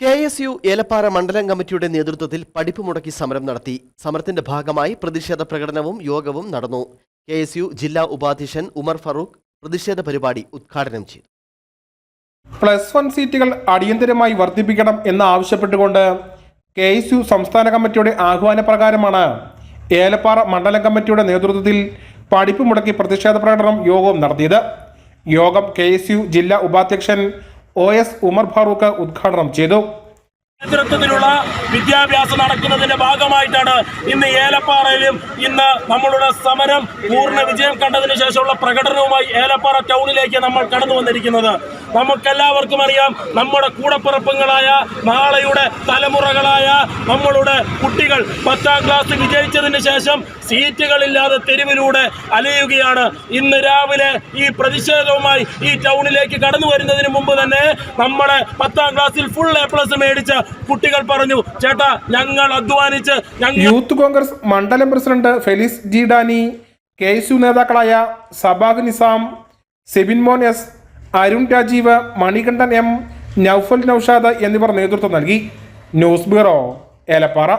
K S U Elappara മണ്ഡലം കമ്മിറ്റിയുടെ നേതൃത്വത്തിൽ പഠിപ്പ് മുടക്കി സമരം നടത്തി. സമരത്തിന്റെ ഭാഗമായി പ്രതിഷേധ പ്രകടനവും യോഗവും നടന്നു. കെ എസ് യു ജില്ലാ ഉപാധ്യക്ഷൻ ഉമർ ഫറൂഖ് പ്രതിഷേധ പരിപാടി ഉദ്ഘാടനം ചെയ്തു. പ്ലസ് വൺ സീറ്റുകൾ അടിയന്തരമായി വർദ്ധിപ്പിക്കണം എന്ന് ആവശ്യപ്പെട്ടുകൊണ്ട് കെ എസ് യു സംസ്ഥാന കമ്മിറ്റിയുടെ ആഹ്വാനപ്രകാരമാണ് ഏലപ്പാറ മണ്ഡലം കമ്മിറ്റിയുടെ നേതൃത്വത്തിൽ പഠിപ്പ് മുടക്കി പ്രതിഷേധ പ്രകടനം യോഗവും നടത്തിയത്. യോഗം കെ ജില്ലാ ഉപാധ്യക്ഷൻ ഒ എസ് ഉമർ ഫാറൂഖ് ഉദ്ഘാടനം ചെയ്തു. നേതൃത്വത്തിലുള്ള വിദ്യാഭ്യാസം നടക്കുന്നതിന്റെ ഭാഗമായിട്ടാണ് ഇന്ന് ഏലപ്പാറയിലും ഇന്ന് നമ്മളുടെ സമരം പൂർണ വിജയം കണ്ടതിന് ശേഷമുള്ള പ്രകടനവുമായി ഏലപ്പാറ ടൗണിലേക്ക് നമ്മൾ കടന്നു വന്നിരിക്കുന്നത് നമുക്കെല്ലാവർക്കും അറിയാം നമ്മുടെ കൂടപ്പിറപ്പുകളായ നാളെയുടെ തലമുറകളായ നമ്മളുടെ കുട്ടികൾ പത്താം ക്ലാസ് വിജയിച്ചതിന് ശേഷം സീറ്റുകളില്ലാതെ തെരുവിലൂടെ അലയുകയാണ്. ഇന്ന് രാവിലെ ഈ പ്രതിഷേധവുമായി ഈ ടൗണിലേക്ക് കടന്നു വരുന്നതിന് മുമ്പ് തന്നെ നമ്മുടെ പത്താം ക്ലാസ്സിൽ ഫുൾ എ പ്ലസ് മേടിച്ച കുട്ടികൾ പറഞ്ഞു ചേട്ടാ ഞങ്ങൾ അധ്വാനിച്ച് യൂത്ത് കോൺഗ്രസ് മണ്ഡലം പ്രസിഡന്റ് ഫെലിസ് ജിഡാനി കെ നേതാക്കളായ സബാഗ് നിസാം സെബിൻ മോൻ എസ് അരുൺ രാജീവ് മണികണ്ഠൻ എം നൌഫൽ നൌഷാദ് എന്നിവർ നേതൃത്വം നൽകി. News bureau Elappara.